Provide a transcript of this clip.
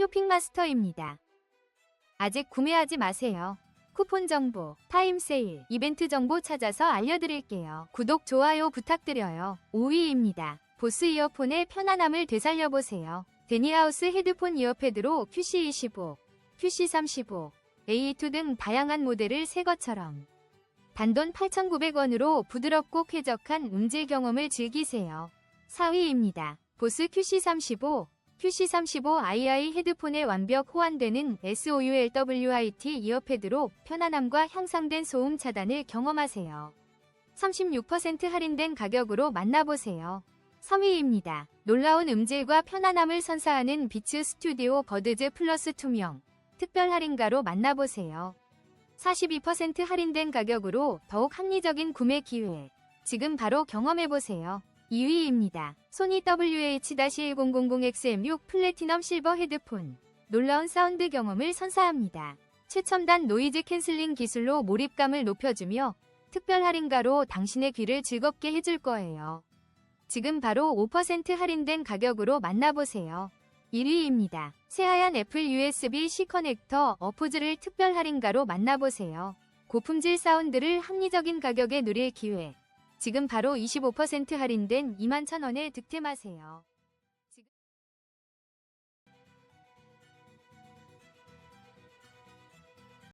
쇼핑마스터입니다. 아직 구매하지 마세요. 쿠폰 정보, 타임 세일, 이벤트 정보 찾아서 알려드릴게요. 구독, 좋아요 부탁드려요. 5위입니다. 보스 이어폰의 편안함을 되살려보세요. 데니하우스 헤드폰 이어패드로 QC25, QC35, A2 등 다양한 모델을 새 것처럼 단돈 8,900원으로 부드럽고 쾌적한 음질 경험을 즐기세요. 4위입니다. 보스 QC35, QC35II 헤드폰에 완벽 호환되는 SOULWIT 이어패드로 편안함과 향상된 소음 차단을 경험하세요. 36% 할인된 가격으로 만나보세요. 3위입니다. 놀라운 음질과 편안함을 선사하는 비츠 스튜디오 버드즈 플러스 투명 특별 할인가로 만나보세요. 42% 할인된 가격으로 더욱 합리적인 구매 기회. 지금 바로 경험해보세요. 2위입니다. 소니 WH-1000XM6 플래티넘 실버 헤드폰. 놀라운 사운드 경험을 선사합니다. 최첨단 노이즈 캔슬링 기술로 몰입감을 높여주며 특별 할인가로 당신의 귀를 즐겁게 해줄 거예요. 지금 바로 5% 할인된 가격으로 만나보세요. 1위입니다. 새하얀 애플 USB-C 커넥터 어포즈를 특별 할인가로 만나보세요. 고품질 사운드를 합리적인 가격에 누릴 기회. 지금 바로 25% 할인된 21,000원에 득템하세요.